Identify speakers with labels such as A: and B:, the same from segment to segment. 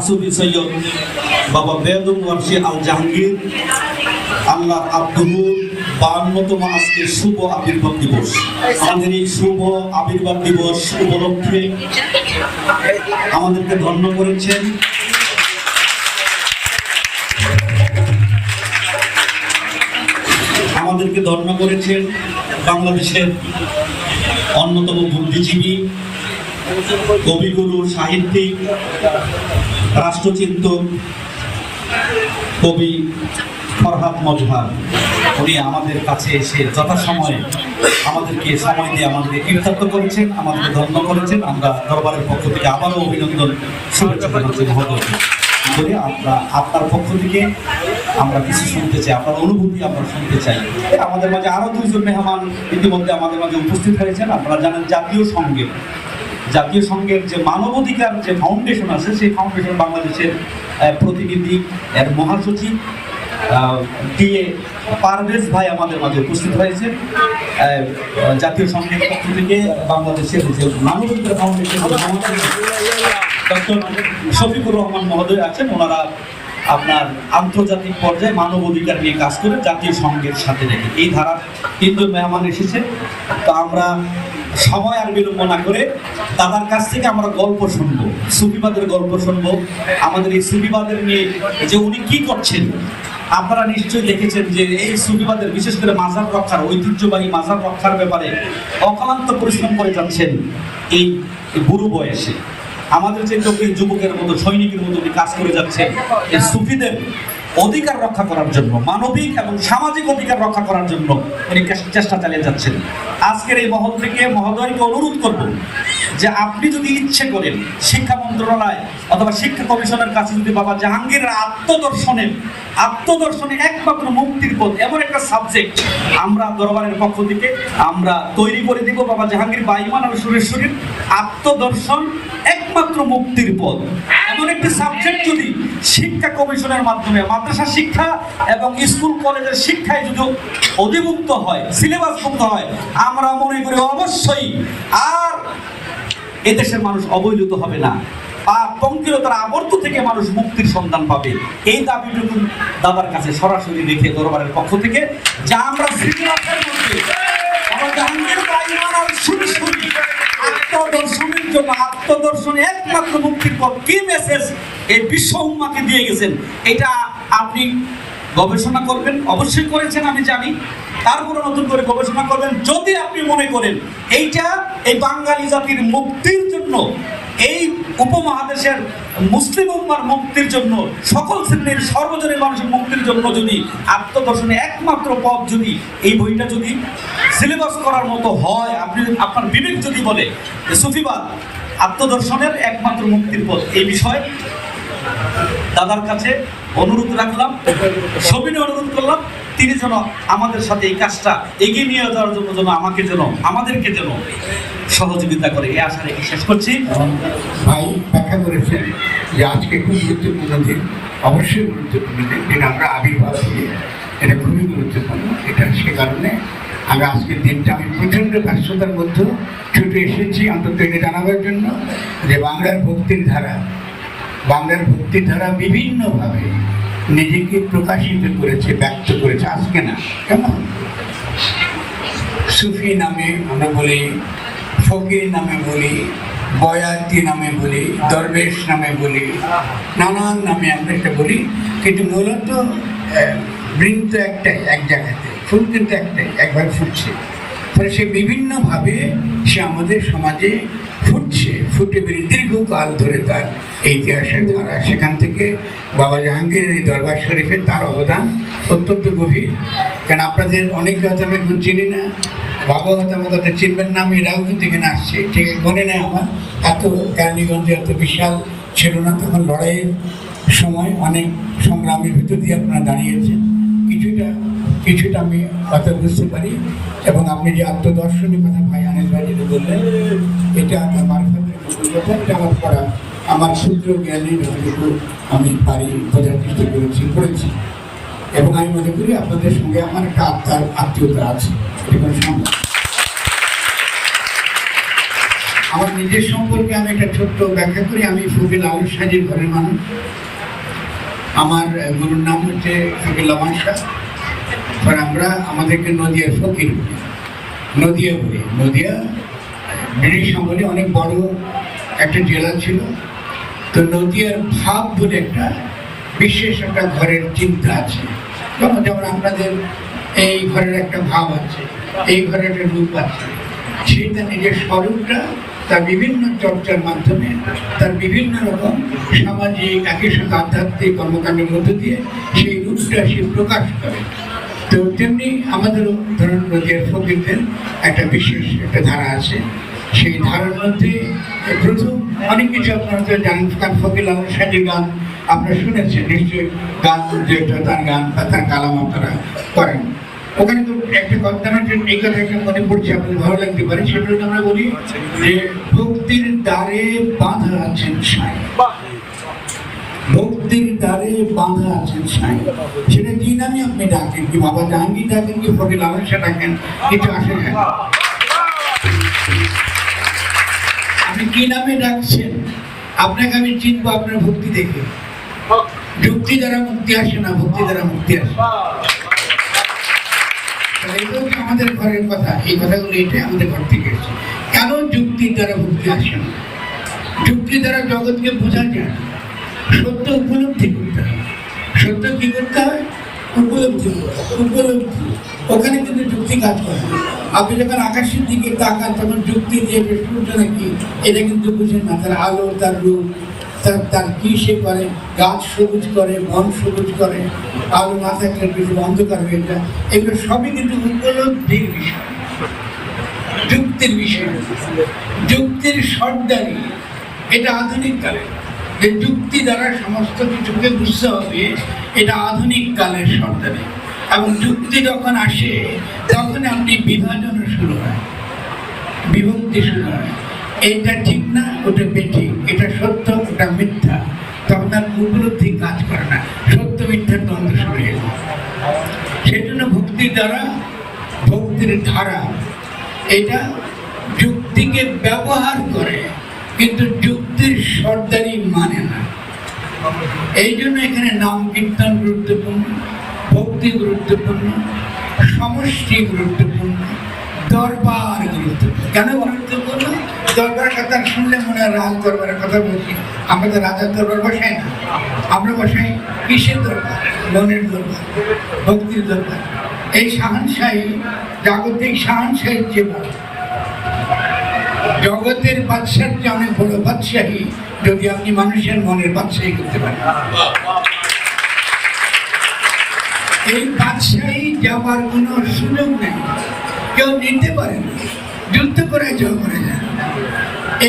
A: মাসুদি সৈয়দ বাবা বেদম ওয়ার্সি আল জাহাঙ্গীর আল্লাহ আব্দুল বাহান্নতম আজকে শুভ আবির্ভাব দিবস। আমাদের এই শুভ আবির্ভাব দিবস উপলক্ষে আমাদেরকে ধন্য করেছেন। আমাদেরকে ধন্য করেছেন বাংলাদেশের অন্যতম বুদ্ধিজীবী, কবিগুরু, সাহিত্যিক রাষ্ট্রচিন্তক কবি ফরহাদ মজহার, উনি আমাদের কাছে এসে যথাসময়ে আমাদেরকে সময় দিয়ে আমাদেরকে কীর্তার্থ করেছেন, আমাদেরকে ধন্য করেছেন। আমরা দরবারের পক্ষ থেকে আবারও অভিনন্দন, শুভেচ্ছা করে আমরা আপনার পক্ষ থেকে আমরা কিছু শুনতে চাই, আপনার অনুভূতি আমরা শুনতে চাই। আমাদের মাঝে আরও দুইজন মেহমান ইতিমধ্যে আমাদের মাঝে উপস্থিত হয়েছেন। আপনারা জানেন জাতীয় সংঘের জাতীয় সংঘের যে মানবাধিকার যে ফাউন্ডেশন আছে, সেই ফাউন্ডেশন বাংলাদেশের প্রতিনিধি এর মহাসচিব ডিএ পারভেজ ভাই আমাদের মাঝে উপস্থিত হয়েছে। জাতীয় সংঘের পক্ষ থেকে বাংলাদেশের যে মানবাধিকার ফাউন্ডেশন ডক্টর শফিকুর রহমান মহোদয় আছেন, ওনারা আপনার আন্তর্জাতিক পর্যায়ে মানবাধিকার নিয়ে কাজ করে জাতীয় সংঘের সাথে রেখে এই ধারা তিনজন মেহমান এসেছে। তো আমরা সময় আর বিলম্ব না করে দাদার কাছ থেকে আমরা গল্প শুনব, সুফিবাদের গল্প শুনব। আমাদের এই সুফিবাদের নিয়ে যে উনি কি করছেন, আপনারা নিশ্চয়ই দেখেছেন যে এই সুফিবাদের, বিশেষ করে মাজার রক্ষার, ঐতিহ্যবাহী মাজার রক্ষার ব্যাপারে অক্লান্ত পরিশ্রম করে যাচ্ছেন এই বুড়ো বয়সে। আমাদের যে চোখে যুবকের মতো, সৈনিকের মতো কাজ করে যাচ্ছেন। এই সুফিদের অধিকার রক্ষা করার জন্য, মানবিক এবং সামাজিক অধিকার রক্ষা করার জন্য উনি চেষ্টা চালিয়ে যাচ্ছেন। আজকের এই মহল থেকে মহোদয়কে অনুরোধ করব যে আপনি যদি ইচ্ছে করেন শিক্ষা মন্ত্রণালয় অথবা শিক্ষা কমিশনের কাছে যদি বাবা জাহাঙ্গীরের আত্মদর্শনের আত্মদর্শনে একমাত্র মুক্তির পথ, এমন একটা সাবজেক্ট আমরা দরবারের পক্ষ থেকে আমরা তৈরি করে দিব। বাবা জাহাঙ্গীর বাইমান আর সুরেশ্বরীর আত্মদর্শন একমাত্র মুক্তির পথ। একটি সাবজেক্ট যদি শিক্ষা কমিশনের মাধ্যমে, মাদ্রাসা শিক্ষা এবং স্কুল, কলেজের শিক্ষায় যদি অধিভুক্ত হয় সিলেবাস মুক্ত হয়, আমরা মনে করি অবশ্যই আর এদেশের মানুষ অবহেলিত হবে না। বা পঙ্কিলতার আবর্ত থেকে মানুষ মুক্তির সন্ধান পাবে। এই দাবিটুকু দাদার কাছে সরাসরি রেখে দরবারের পক্ষ থেকে, যা আমরা স্মৃতিরাখের মধ্যে, আমার জাহাঙ্গীর জন্য আত্মদর্শনে একমাত্র মুক্তির পথ কি মেসেজ এই বিশ্ব উম্মাকে দিয়ে গেছেন? এটা আপনি গবেষণা করবেন, অবশ্যই করেছেন, আমি জানি। তারপরে নতুন করে গবেষণা করবেন, যদি আপনি মনে করেন এইটা এই বাঙালি জাতির মুক্তির জন্য, এই উপমহাদেশের মুসলিম উম্মার মুক্তির জন্য, সকল শ্রেণির সর্বজনীন মানুষের মুক্তির জন্য যদি আত্মদর্শনে একমাত্র পথ যদি এই বইটা যদি সিলেবাস করার মতো হয়, আপনি, আপনার বিবেক যদি বলে সুফিবাদ আত্মদর্শনের একমাত্র মুক্তির পথ এই বিষয়ে দাদার কাছে অনুরোধ রাখলাম সবিনে অনুরোধ করলাম, তিনি যেন আমাদের সাথে এই কাজটা এগিয়ে নিয়ে যাওয়ার জন্য যেন আমাকে যেন, আমাদেরকে যেন সহযোগিতা করে। এই আশা রেখে শেষ করছি।
B: ভাই, ব্যাখ্যা করেছেন যে আজকে খুব গুরুত্বপূর্ণ দিন। অবশ্যই গুরুত্বপূর্ণ দিন। আমরা আবির্ভাব দিয়ে এটা খুবই গুরুত্বপূর্ণ। এটা সে কারণে আমি আজকের দিনটা আমি প্রচণ্ড ব্যস্ততার মধ্যে ছুটে এসেছি অন্তত এটা জানাবার জন্য যে বাংলার ভক্তির ধারা, বাংলার ভক্তির ধারা বিভিন্নভাবে নিজেকে প্রকাশিত করেছে, ব্যক্ত করেছে। আজকে না, কেমন? সুফি নামে আমরা বলি, ফকির নামে বলি, বয়াতি নামে বলি, দরবেশ নামে বলি, নানান নামে আমরা এটা বলি। কিন্তু মূলত বৃন্ত একটাই, এক জায়গাতে। ফুল কিন্তু একটাই, একবার ফুটছে। ফলে সে বিভিন্নভাবে সে আমাদের সমাজে ফুটছে, ফুটে বেরিয়ে দীর্ঘকাল ধরে তার ইতিহাসের ধারা। সেখান থেকে বাবা জাহাঙ্গীরের এই দরবার শরীফের তার অবদান অত্যন্ত গভীর। কারণ আপনাদের অনেকে হয়তো আমি এখন চিনি না বাবা হয়তো আমার কথা চিনবেন না, আমি এরাও কিন্তু এখানে আসছি। ঠিক মনে নেই আমার। এত কেরানীগঞ্জে এত বিশাল ছিল না, তখন লড়াইয়ের সময় অনেক সংগ্রামের ভিতর দিয়ে আপনারা দাঁড়িয়েছেন। কিছুটা আমি কথা বুঝতে পারি এবং আপনি যে আত্মদর্শনের কথা ভাই আনিস ভাই যেটা বললেন, এটা আমার আমার করা, আমার সূত্র জ্ঞানী যতটুকু আমি পারি বোঝার চেষ্টা করেছি করেছি। এবং আমি মনে করি আপনাদের সঙ্গে আমার একটা আত্মার আত্মীয়তা আছে, এটা কোনো নেই। আমার নিজের সম্পর্কে আমি একটা ছোট্ট ব্যাখ্যা করি, আমি ফকির আউল সাজির ঘরের মানুষ। আমার গুরুর নাম হচ্ছে ফকির লামান শাহ আর আমরা আমাদেরকে নদিয়ার ফকির। নদিয়া বলি। নদিয়া, ব্রিটিশ আমলে অনেক বড় একটা জেলা ছিল। তো নদিয়ার ভাব বলে একটা বিশেষ একটা ঘরের চিন্তা আছে। যেমন যেমন আপনাদের এই ঘরের একটা ভাব আছে, এই ঘরের একটা রূপ আছে, সেটা নিজের স্বরূপটা তার বিভিন্ন চর্চার মাধ্যমে, তার বিভিন্ন রকম সামাজিক, একই সাথে আধ্যাত্মিক কর্মকাণ্ডের মধ্য দিয়ে সেই রূপটা সে প্রকাশ করে। তো তেমনি আমাদেরও ধরুন নদীর ফকিরদের একটা বিশেষ একটা ধারা আছে। সেই ধারার মধ্যে প্রথম অনেক কিছু আপনারা তো জানেন কান ফকির সাজির গান আপনারা শুনেছেন, নিশ্চয়ই গান যেটা তার গান বা তার কালাম আপনারা করেন। ওখানে তো একটা কথা আমার এই কথা মনে পড়ছে, আপনাদের ভালো লাগতে পারে, সেটা আমরা বলি যে ভক্তির দ্বারে বাঁধা আছেন সাই ভক্তির দ্বারে বাঁধা আছেন সাই। সেটা কি নামে আপনি ডাকেন কি বাবা জাহাঙ্গীর ডাকেন কি ফকির শাহ ডাকেন? কিছু আসে। আপনি কি নামে ডাকছেন? আপনাকে আমি চিনবো, আপনার ভক্তি দেখে। যুক্তি দ্বারা মুক্তি আসে না, ভক্তি দ্বারা মুক্তি আসে। এগুলো আমাদের ঘরের কথা। এই কথাগুলো এটাই আমাদের ঘর থেকে এসেছে। কেন যুক্তি দ্বারা ভক্তি আসে না? যুক্তি দ্বারা জগৎকে বোঝা যায়। সত্য উপলব্ধি করতে হয় সত্য কি করতে হয় উপলব্ধি উপলব্ধি। ওখানে কিন্তু যুক্তি কাজ করে। আপনি যখন আকাশের দিকে তাকান, তখন যুক্তি দিয়ে সূর্য নাকি, এটা কিন্তু বুঝেন না। তার আলো, তার রূপ, তার তার কি সে করে? গাছ সবুজ করে, বন সবুজ করে, আলো না থাকলে কিছু অন্ধকার হয়ে যায়। এগুলো সবই কিন্তু উপলব্ধির বিষয়। যুক্তির বিষয়। যুক্তির সর্দারি। এটা আধুনিক কালে। যে যুক্তি দ্বারা সমস্ত কিছুকে বুঝতে হবে, এটা আধুনিক কালের সর্দারি এবং যুক্তি যখন আসে তখন আপনি বিভাজন শুরু হয়, বিভক্তি শুরু হয়। এটা ঠিক না, ওটা বেঠিক, এটা সত্য, ওটা মিথ্যা। তখন আর উপলব্ধি কাজ করে না, সত্য মিথ্যার দ্বন্দ্ব শুরু হয়ে যায়। সেই জন্য ভক্তি দ্বারা, ভক্তির ধারা, এটা যুক্তিকে ব্যবহার করে, কিন্তু যুক্তির সর্দারি মানে না। এই জন্য এখানে নাম কীর্তন গুরুত্বপূর্ণ, ভক্তি গুরুত্বপূর্ণ, সমষ্টি গুরুত্বপূর্ণ, দরবার গুরুত্বপূর্ণ। কেন গুরুত্বপূর্ণ? দরবার কথা শুনলে মনে হয় রাজ দরবারের কথা বলছি। আমরা তো রাজার দরবার বসাই না। আমরা বসাই কিসের দরবার? মনের দরবার, ভক্তির দরবার। এই শাহানশাহী জাগতিক শাহানশাহীর বড় জগতের বাদশার চেয়ে অনেক বড় বাদশাহী যদি আপনি মানুষের মনের বাদশাহী করতে পারেন। এই বাদশাহী যাবার কোনো সুযোগ নেই। কেউ নিতে পারে না। যুদ্ধ করে জয় করে যায়।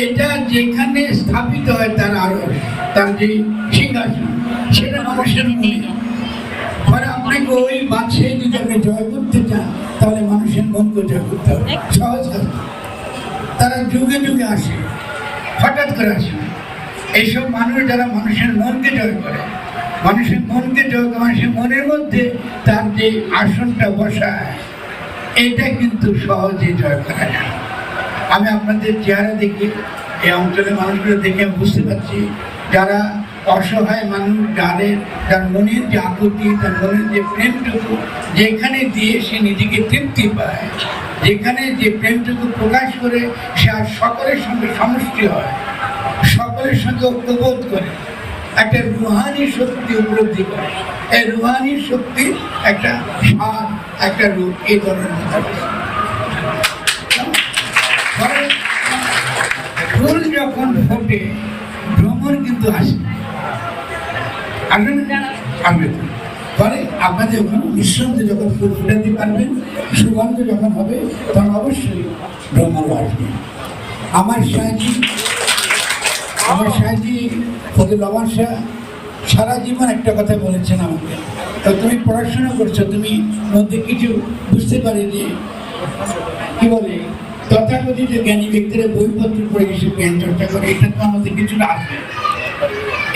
B: এটা যেখানে স্থাপিত হয় তার আরও, তার যে সিংহাসন, সেটা মানুষের মনে। পরে আপনাকে ওই বাদশাহী যদি আপনি জয় করতে চান, তাহলে মানুষের মনকে জয় করতে হবে। সহজ কাজ। তারা যুগে যুগে আসে, হঠাৎ করে আসে এইসব মানুষ যারা মানুষের মনকে জয় করে, মানুষের মনকে জয় করে, মানুষের মনের মধ্যে তার যে আসনটা বসায়, এটা কিন্তু সহজে জয় করা যায়। আমি আপনাদের চেহারা দেখি, এই অঞ্চলের মানুষগুলো দেখে আমি বুঝতে পারছি, যারা অসহায় মানুষ, যাদের তার মনের যে আকুতি, তার মনের যে প্রেমটুকু, যেখানে দিয়ে সে নিজেকে তৃপ্তি পায়। যেখানে যে প্রেমটুকু প্রকাশ করে, সে আর সকলের সঙ্গে সমষ্টি হয়, সকলের সঙ্গে ঐক্যবোধ করে। একটা রুহানি শক্তি উপলব্ধি করে। এই রুহানি শক্তি একটা স্বাদ, একটা রূপ, এই ধরনের ফুল যখন ফোটে, ভ্রমণ কিন্তু আসে। আসবে না আসবে তো। ফলে আপনাদের যখন নিঃসন্দেহে যখন ফুল ফুটাতে পারবেন, সুগন্ধ যখন হবে, তখন অবশ্যই ভ্রমণ আসবে আমার সাহায্য আমার সাহায্য ফকির রহমান শাহ সারা জীবন একটা কথা বলেছেন আমাকে। তো তুমি পড়াশোনা করছ, তুমি মধ্যে কিছু বুঝতে পারি যে কি বলে? তথাকথিত জ্ঞানী ব্যক্তিরা বইপত্র পড়ে কিছু জ্ঞান চর্চা করে, এটা তো আমাদের কিছুটা আসবে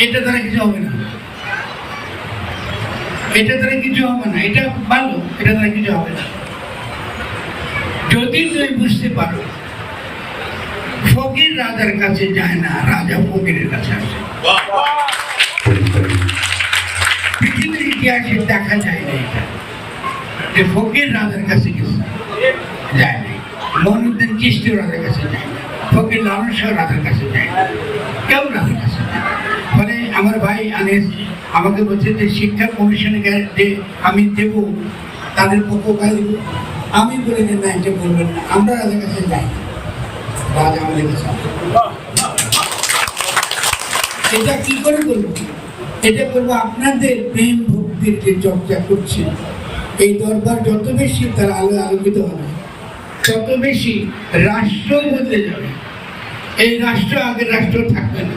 B: এটা দ্বারা কিছু হবে না। এটা দ্বারা কিছু হবে না, এটা ভালো, এটা দ্বারা কিছু হবে না। যদি তুমি বুঝতে পারো, ফকির রাজার কাছে যায় না, রাজা ফকিরের কাছে আসে। পৃথিবীর ইতিহাসে দেখা যায় না এটা, যে ফকির রাজার কাছে গেছে, যায় না। মনুদ্দিন চিস্তি রাজার কাছে যায় না, ফকির লালন রাজার কাছে যায় না। কেউ রাজার আমার ভাই আনিস আমাকে বলছে যে শিক্ষা কমিশনে যে আমি দেব, তাদের পক্ষ আমি বলে যে না, এটা বলবেন না। আমরা রাজার কাছে যাই। রাজা আমাদের কাছে এটা কি করে বলব? এটা বলব আপনাদের প্রেম ভক্তির যে চর্চা করছে, এই দরবার যত বেশি তার আলো আলোকিত হবে, তত বেশি রাষ্ট্র বদলে যাবে। এই রাষ্ট্র আগের রাষ্ট্র থাকবে না।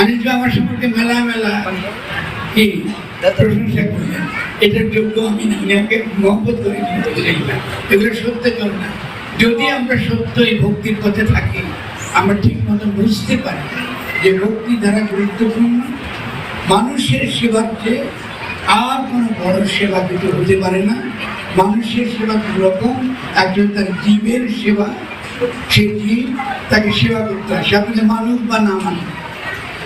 B: আনিস আমার সম্পর্কে মেলা মেলা কি প্রশংসা করলেন এটার যোগ্য আমি না, আমি আমাকে মহব্বত এগুলো সত্য না যদি আমরা সত্য এই ভক্তির পথে থাকি, আমরা ঠিক মতো বুঝতে পারি যে ভক্তি দ্বারা গুরুত্বপূর্ণ। মানুষের সেবার চেয়ে আর কোনো বড় সেবা কিছু হতে পারে না। মানুষের সেবা দু রকম? একজন তার জীবের সেবা, সে জীব তাকে সেবা করতে হয়। সে আপনি মানুষ বা না মানুষ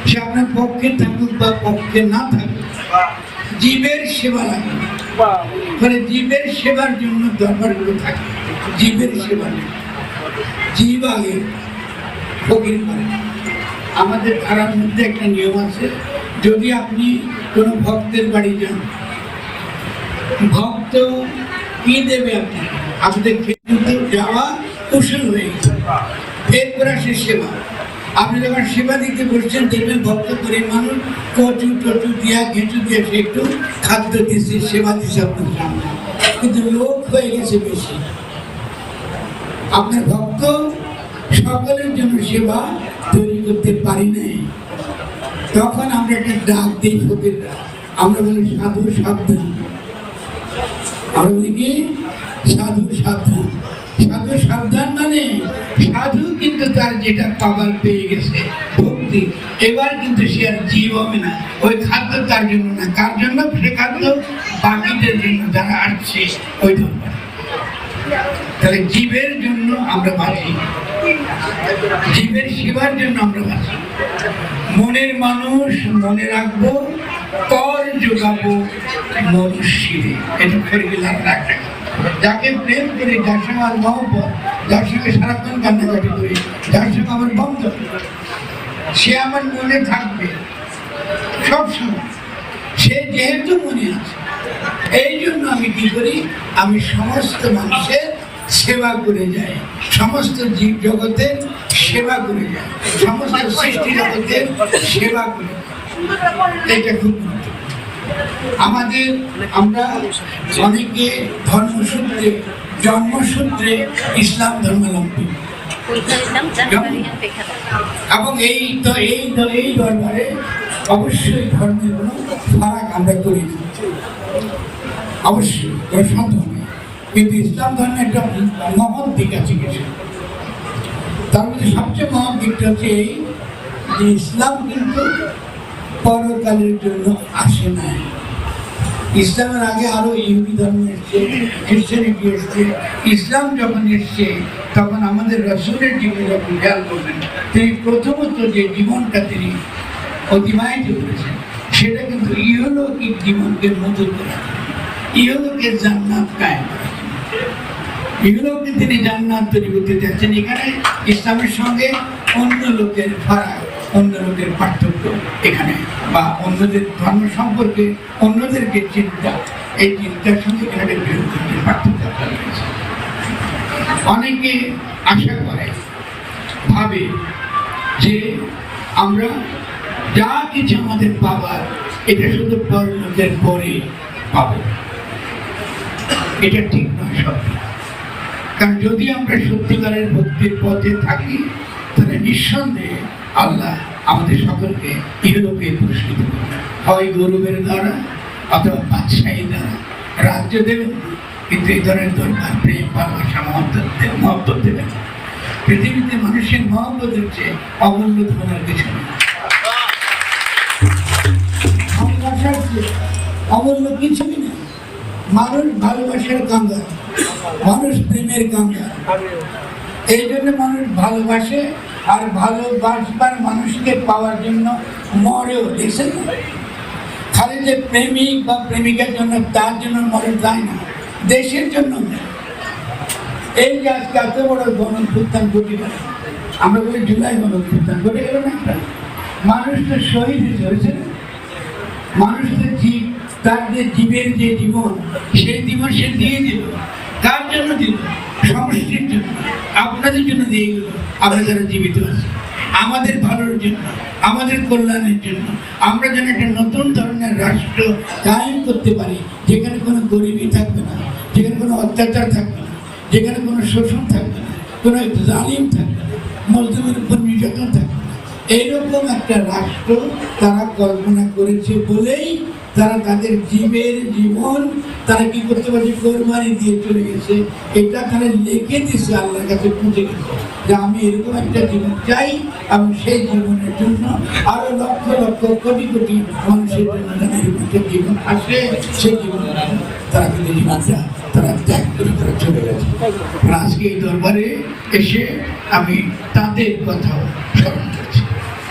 B: সে আপনার পক্ষে থাকুক বা পক্ষে না থাকুক, জীবের সেবা লাগে। মানে জীবের সেবার জন্য থাকে। জীবের সেবা নেই। জীব আগে ফকির করে আমাদের ধারার মধ্যে একটা নিয়ম আছে, যদি আপনি কোনো ভক্তের বাড়ি যান, ভক্ত কি দেবে আপনি আপনাদের যাওয়া, কুশল হয়ে গেছে। সেবা। আপনি যখন সেবা দিতে বসছেন, দেখবেন ভক্ত করে মানুষ কচু, টচু দিয়া, ঘেঁচু দিয়ে সে একটু খাদ্য দিচ্ছে সেবা দিচ্ছে আপনার সামনে। কিন্তু লোক হয়ে গেছে বেশি। আপনার ভক্ত সকলের জন্য সেবা তৈরি করতে পারি নাই। তখন আমরা একটা ডাক দিই ফকিররা আমরা বলি, সাধু, সাবধান। আমরা বলি কি? সাধু, সাবধান সাধু সাবধান মানে সাধু কিন্তু তার যেটা পাবার পেয়ে গেছে, ভক্তি। এবার কিন্তু সে আর জীব হবে না। ওই খাদ্য তার জন্য না। কার জন্য? সে খাদ্য বাকিদের জন্য। যারা আসছে, ওই তাহলে জীবের জন্য আমরা বাঁচি। জীবের সেবার জন্য আমরা বাঁচি। মনের মানুষ মনে রাখব, কর যোগাবো মনুষ্যে এটা করে রাখা যাকে প্রেম করি, যার সঙ্গে আমার মহব্বত, যার সঙ্গে সারাক্ষণ কান্নাকাটি করি, যার সঙ্গে আমার বন্ধ সে আমার মনে থাকবে সব সময় সে যেহেতু মনে আছে, এই জন্য আমি কি করি, আমি সমস্ত মানুষের সেবা করে যাই, সমস্ত জীব জগতের সেবা করে যাই, সমস্ত সৃষ্টি জগতের সেবা করে যাই। এটা খুব গুরুত্বপূর্ণ। আমাদের আমরা অনেকে ধর্মসূত্রে, জন্মসূত্রে ইসলাম ধর্মাবলম্বী এবং এই তো এই এই দরবারে অবশ্যই ধর্মের কোনো ফারাক আমরা করি অবশ্যই সন্দেহ নেই। কিন্তু ইসলাম ধর্মের একটা মহৎ দিক আছে কিছু। তার মধ্যে সবচেয়ে মহৎ দিকটা হচ্ছে এই যে ইসলাম কিন্তু পরকালের জন্য আসে না। ইসলামের আগে আরও ইহুদি ধর্ম এসছে খ্রিস্টানিটি এসছে। ইসলাম যখন এসছে, তখন আমাদের রসুলের জীবনে যখন খেয়াল করবেন, তিনি প্রথমত যে জীবনটা তিনি অতিবাহিত করেছেন, সেটা কিন্তু ইহলৌকিক জীবনকে মধুর করে ইহলোকের জান্নাত করেছেন। এগুলোকে তিনি জান্নাত তৈরি করতে যাচ্ছেন। এখানে ইসলামের সঙ্গে অন্য লোকের ফারাক, অন্য লোকের পার্থক্য এখানে। বা অন্যদের ধর্ম সম্পর্কে অন্যদেরকে চিন্তা, এই চিন্তার সঙ্গে এখানে বিরুদ্ধে পার্থক্য রয়েছে। অনেকে আশা করে, ভাবে যে আমরা যা কিছু আমাদের পাবার, এটা শুধু পরলোকের পরে পাবো। এটা ঠিক নয় সব। কারণ যদি আমরা সত্যিকারের ভক্তির পথে থাকি, তাহলে নিঃসন্দেহে আল্লাহ আমাদের সকলকে ইহলোকে পুরস্কৃত হয় গৌরবের দ্বারা অথবা বাদশাহী দ্বারা। রাজ্য দেবেন কিন্তু এই ধরনের দরকার, প্রেম, ভালোবাসা, মহব্বত মহব্বত দেবেন পৃথিবীতে মানুষের মহব্বতের চেয়ে অমূল্য ধনের কিছু অমূল্য কিছুই নেই মানুষ ভালোবাসার কাঙ্গাল মানুষ প্রেমের কাঙ্গাল এই জন্য মানুষ ভালোবাসে আর ভালোবাসবার মানুষকে পাওয়ার জন্য মরেও, দেখছেন? খালি যে প্রেমিক বা প্রেমিকার জন্য, তার জন্য মরে যায় না, দেশের জন্য এই যে আজকে এত বড় গণভুত্থান ঘটে গেল, আমরা বলি জুলাই গণভুত্থান ঘটে গেল না একটা? মানুষ তো শহীদ হয়েছে? মানুষ তো জীব, তার যে জীবের যে জীবন, সেই জীবন সে দিয়ে দিল কার জন্য দিল সমষ্টির জন্য আপনাদের জন্য দিয়ে গেল, আমরা যারা জীবিত আছি। আমাদের ভালোর জন্য, আমাদের কল্যাণের জন্য, আমরা যেন একটা নতুন ধরনের রাষ্ট্র কায়েম করতে পারি, যেখানে কোনো গরিবী থাকবে না, যেখানে কোনো অত্যাচার থাকবে না, যেখানে কোনো শোষণ থাকবে না, কোনো জালিম থাকবে না মজদুরের উপর নির্যাতন থাকবে না। এইরকম একটা রাষ্ট্র তারা কল্পনা করেছে বলেই তারা তাদের জীবের জীবন তারা কি করতে পারছে কোরবানি দিয়ে চলে গেছে। এটা তারা লিখে দিছে আল্লাহর কাছে পৌঁছে গেছে। যে আমি এরকম একটা জীবন চাই এবং সেই জীবনের জন্য আরও লক্ষ লক্ষ কোটি কোটি মানুষের জন্য এরকম একটা জীবন আসে, সেই জীবন তারা কিন্তু জীবনটা তারা ত্যাগ করে তারা চলে গেছে। আজকে এই দরবারে এসে আমি তাদের কথাও স্মরণ করছি।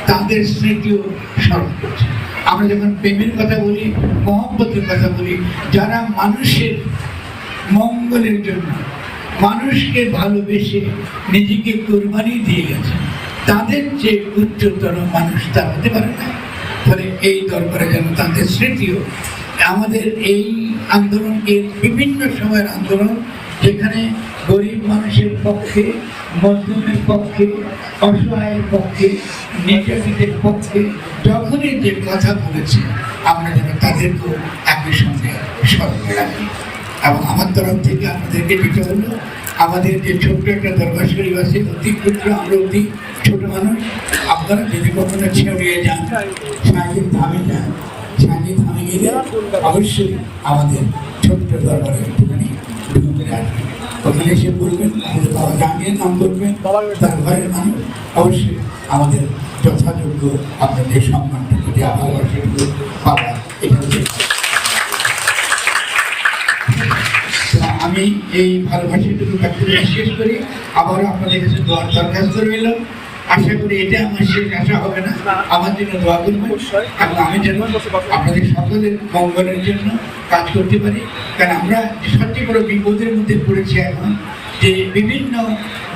B: তাদের স্মৃতিও স্মরণ করছি। আমরা যখন প্রেমের কথা বলি, মহব্বতের কথা বলি, যারা মানুষের মঙ্গলের জন্য মানুষকে ভালোবেসে নিজেকে কোরবানি দিয়ে গেছে, তাদের যে উচ্চতর মানুষ তা হতে পারে না। ফলে এই দরবারে যেন তাদের স্মৃতিও, আমাদের এই আন্দোলনকে বিভিন্ন সময়ের আন্দোলন, যেখানে গরিব মানুষের পক্ষে মজলুমের পক্ষে, অসহায়ের পক্ষে নির্যাতিতের পক্ষে যখনই যে কথা বলেছে। আমরা যেন তাদেরকেও একই সঙ্গে স্মরণ রাখি এবং আমার তরফ থেকে আপনাদেরকে যেটা হলো, আমাদের যে ছোট্ট একটা দরবার শরীফ আছে, অতি ক্ষুদ্র, আমরা অতি ছোট মানুষ। আপনারা যদি কখনো ছেড়িয়ে যান সাহিদ ধামে যান সাহিদ ধামে গেলে অবশ্যই আমাদের ছোট্ট দরবারে একটুখানি ঢুকে আসবেন। ওখানে এসে বলবেন আমাদের নাম করবেন, তার ঘরের মানুষ। অবশ্যই আমাদের যথাযোগ্য আপনাদের সম্মানটুকু যদি ভালোবাসাটুকু পাওয়া এটা আমি এই ভালোবাসাটুকু শেষ করি। আবারও আপনাদের কাছে দোয়ার দরখাস্ত রইল। আশা করি এটা আমার শেষ আশা হবে না আমার জন্য দোয়া করবেন। এবং আমি যেন আপনাদের সকলের মঙ্গলের জন্য কাজ করতে পারি। কারণ আমরা যে সবচেয়ে বড় বিপদের মধ্যে পড়েছি এখন যে বিভিন্ন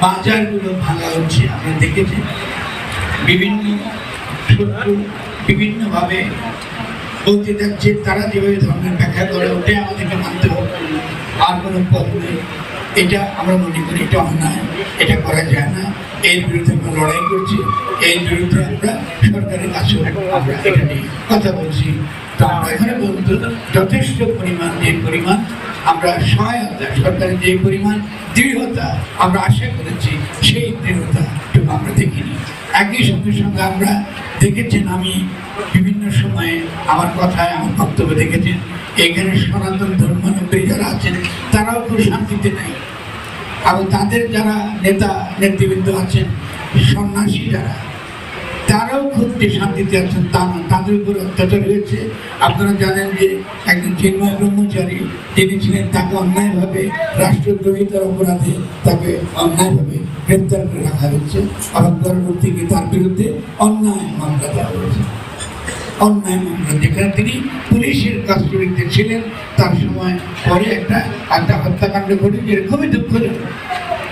B: বাজারগুলো ভাঙা হচ্ছে আপনারা দেখেছেন। বিভিন্ন শত্রু বিভিন্নভাবে বলতে যাচ্ছে তারা যেভাবে ধর্মের ব্যাখ্যা করে ওটাই আমাদেরকে মানতে হবে। আর কোনো পথ নেই। এটা আমরা মনে করি এটা অন্যায়, এটা করা যায় না। এর বিরুদ্ধে আমরা লড়াই করছি, এর বিরুদ্ধে আমরা সরকারের কাছে কথা বলছি। তো আমরা এখানে বলতো যথেষ্ট পরিমাণ যে পরিমাণ আমরা সহায়তা, সরকারের যে পরিমাণ দৃঢ়তা আমরা আশা করেছি, সেই দৃঢ়তাটুকু আমরা দেখিনি। একই সঙ্গে সঙ্গে আমরা দেখেছেন আমি বিভিন্ন সময়ে আমার কথায়, আমার বক্তব্য দেখেছেন এখানে সনাতন ধর্মানবী যারা আছেন, তারাও খুব শান্তিতে নেই। এবং তাদের যারা নেতা, নেতৃবৃন্দ আছেন, সন্ন্যাসী যারা, তারাও খুব শান্তিতে আছেন, তা না, তাদের উপর অত্যাচার হয়েছে। আপনারা জানেন যে একজন চিন্ময় ব্রহ্মচারী, তিনি ছিলেন তাকে অন্যায়ভাবে রাষ্ট্রদ্রোহিতার অপরাধে তাকে অন্যায়ভাবে গ্রেপ্তার করে রাখা হয়েছে। এবং পরবর্তীতে তার বিরুদ্ধে অন্যায় মামলা দেওয়া হয়েছে। অন্যায় মামলা। যেখানে তিনি পুলিশের কাস্টডিতে ছিলেন, তার সময় পরে একটা একটা হত্যাকাণ্ড ঘটে খুবই দুঃখজনক।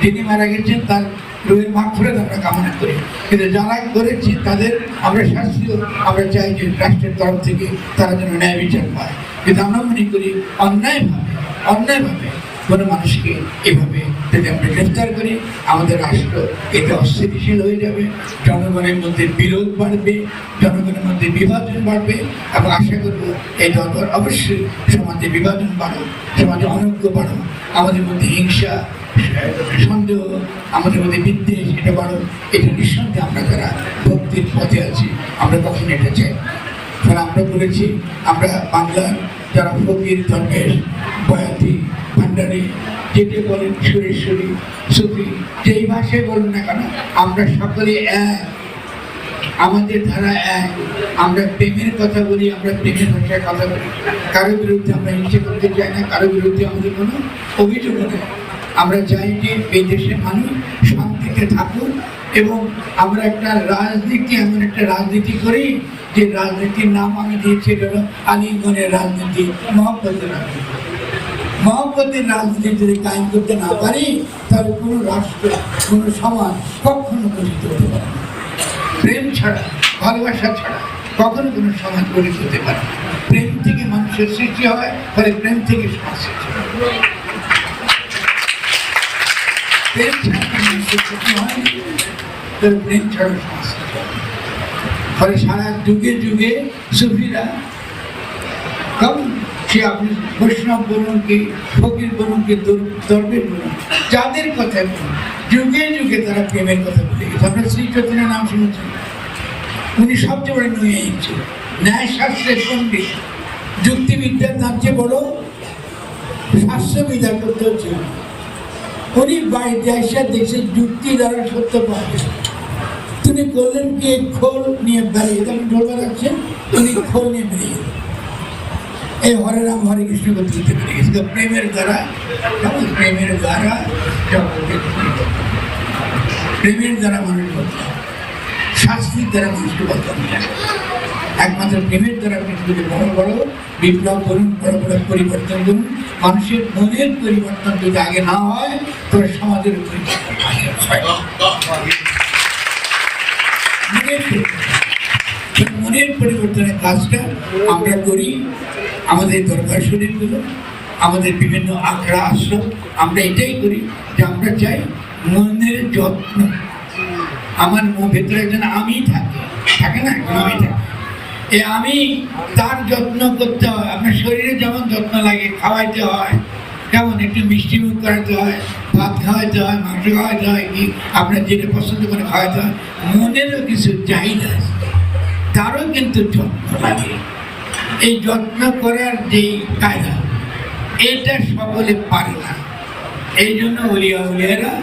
B: যিনি মারা গেছেন, তার রোগের মাঠ ফেরত আমরা কামনা করি। কিন্তু যারা করেছি, তাদের আমরা শাস্তিও আমরা চাই যে রাষ্ট্রের তরফ থেকে তারা যেন ন্যায় বিচার পায়। কিন্তু আমরা মনে করি অন্যায়ভাবে অন্যায়ভাবে কোনো মানুষকে এভাবে যদি আমরা গ্রেফতার করি, আমাদের রাষ্ট্র এতে অস্থিতিশীল হয়ে যাবে। জনগণের মধ্যে বিরোধ বাড়বে, জনগণের মধ্যে বিভাজন বাড়বে এবং আশা করব এই দরকার অবশ্যই সমাজে বিভাজন বাড়ো সমাজে অনৈক্য বাড়ো আমাদের মধ্যে হিংসা, সন্দেহ, আমাদের মধ্যে বিদ্বেষ এটা বাড়ো এটা নিঃসন্দেহে আমরা যারা ভক্তির পথে আছি, আমরা কখনো এটা চাই আমরা বলেছি, আমরা বাংলার যারা ফকির ধর্মের বয়াতি ভান্ডারি, যেটি বলেন সুরেশ্বরী সুফি, যেই ভাষায় বলুন না কেন, আমরা সকলে এক। আমাদের ধারা এক। আমরা প্রেমের কথা বলি, আমরা প্রেমের ভাষায় কথা বলি। কারোর বিরুদ্ধে আমরা হিংসা করতে চাই না কারোর বিরুদ্ধে আমাদের কোনো অভিযোগ নেই। আমরা চাই যে এই দেশের মানুষ শান্তিতে থাকুক এবং আমরা একটা রাজনীতি, এমন একটা রাজনীতি করি যে রাজনীতির নাম আমি দিয়েছি এটা রাজনীতি, মহব্বতের রাজনীতি। মহব্বতের রাজনীতি যদি কায়েম করতে না পারি, তাহলে কোনো রাষ্ট্র, কোনো সমাজ কখনো গঠিত হতে পারে প্রেম ছাড়া, ভালোবাসা ছাড়া কখনো কোনো সমাজ গড়ে তুলতে পারে প্রেম থেকে মানুষের সৃষ্টি হয়, ফলে প্রেম থেকে সমাজ সৃষ্টি হয়। যুগে যুগে সুফিরা সে আপনি বৈষ্ণব ফকির বলুন যাদের কথা বলুন যুগে যুগে তারা প্রেমের কথা বলে গেছে আমরা শ্রী নাম শুনেছি উনি সবচেয়ে বড় নুয়ে ছিল ন্যায় শাস্ত্রের পণ্ডিত যুক্তিবিদ্যার নাম চেয়ে বড় শাস্ত্রবিদ্যা করতে হচ্ছে উনি বাড়িতে এসে দেখছে যুক্তি দ্বারা সত্য যায়। তিনি করলেন কি? খোল নিয়ে বেরিয়ে তখন ঢোল বাজাচ্ছেন উনি খোল নিয়ে বেরিয়ে এই হরে রাম, হরে কৃষ্ণ করতে বেরিয়ে গেছে প্রেমের দ্বারা, কেমন? প্রেমের দ্বারা প্রেমের দ্বারা মানুষ বদলায় শাস্তির দ্বারা মানুষকে বদলানো যায় একমাত্র প্রেমের দ্বারা পৃথিবীতে বড় বড় বিপ্লব করুন বড় বড় পরিবর্তন করুন, মানুষের মনের পরিবর্তন যদি আগে না হয় তবে সমাজের মনের পরিবর্তনের কাজটা আমরা করি, আমাদের দরবার শরীরগুলো, আমাদের বিভিন্ন আখড়া আশ্রম, আমরা এটাই করি যে আমরা চাই মনের যত্ন। আমার ভেতরে একজন আমি থাকে। থাকে না? আমি থাকে। এই আমি তার যত্ন করতে হয়। আপনার শরীরে যেমন যত্ন লাগে, খাওয়াইতে হয় কেমন একটু মিষ্টি মুখ করাতে হয়, ভাত খাওয়াইতে হয়, মাংস খাওয়াইতে হয়, কি আপনার যেটা পছন্দ করে খাওয়াইতে হয়, মনেরও কিছু চাহিদা আছে। তারও কিন্তু যত্ন লাগে। এই যত্ন করার যেই কায়দা, এটা সকলে পারে না। এই জন্য উলিয়া উলিয়ারা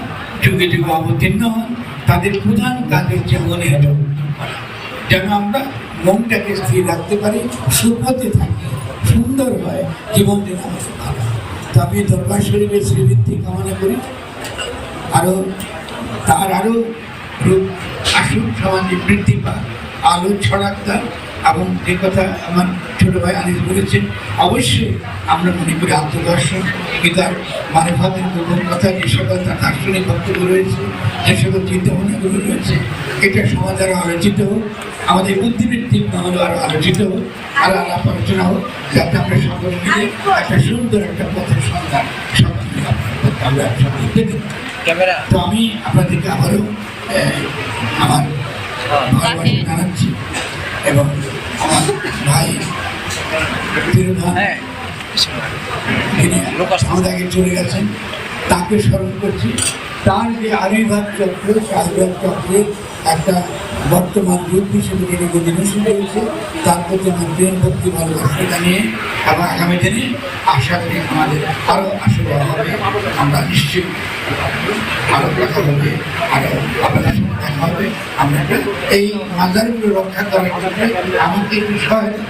B: যুগে যুগে অবতীর্ণ হন। তাদের প্রধান কাজ হচ্ছে মনের যত্ন করা। যেন আমরা মনটাকে স্থির রাখতে পারি সুপথে থাকি, সুন্দর হয়, জীবন আমাদের ভালো। তো আমি দরবার শরীফের শ্রীবৃদ্ধি কামনা করি। আরও তার আরও আসুক, সমাজে বৃদ্ধি পায় আলো ছড়াক তার এবং যে কথা আমার ছোটো ভাই আনিস বলেছেন অবশ্যই আমরা মনে করি আত্মদর্শন। গীতার মানভাবের গোপন কথা যে সকল তার দার্শনিক বক্তব্য রয়েছে যে সকল চিন্তাভাবনাগুলো রয়েছে এটা সমাজ আরও আলোচিত হোক আমাদের বুদ্ধিবৃত্তিক মহল আরও আলোচিত হোক আরও আলাপ আলোচনা হোক যাতে আমরা সকলে মিলে একটা সুন্দর একটা পথের সন্ধান সকলে আমরা সকলে পেতে পারি। তো আমি আপনাদেরকে আবারও আমার ভালোবাসা জানাচ্ছি এবং আমার ভাই তিরুধান যিনি আমাদের আগে চলে গেছেন। তাকে স্মরণ করছি। তার যে আবির্ভাব চক্র সে আবির্ভাব চক্রের একটা বর্তমান রূপ হিসেবে যিনি গতিনশীল হয়েছে তার প্রতি আমার প্রেম ভক্তি ভালোবাসা জানিয়ে এবং আগামী দিনে আশা করি আমাদের আরও আশীর্বাদ হবে। আমরা নিশ্চিত আরও কথা হবে। আরও আপনাদের সঙ্গে দেখা হবে। আমরা এই মাজারগুলো রক্ষা করার জন্য আমাকে একটু সহায়তা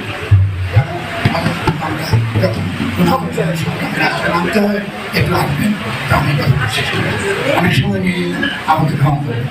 B: করুন। আমরা যখন কোনো অনুষ্ঠানের সঙ্গে রাস্তা নামতে একটু আসবেন তা আমি অনেক সময় নিয়ে আমাকে ক্ষমা করবেন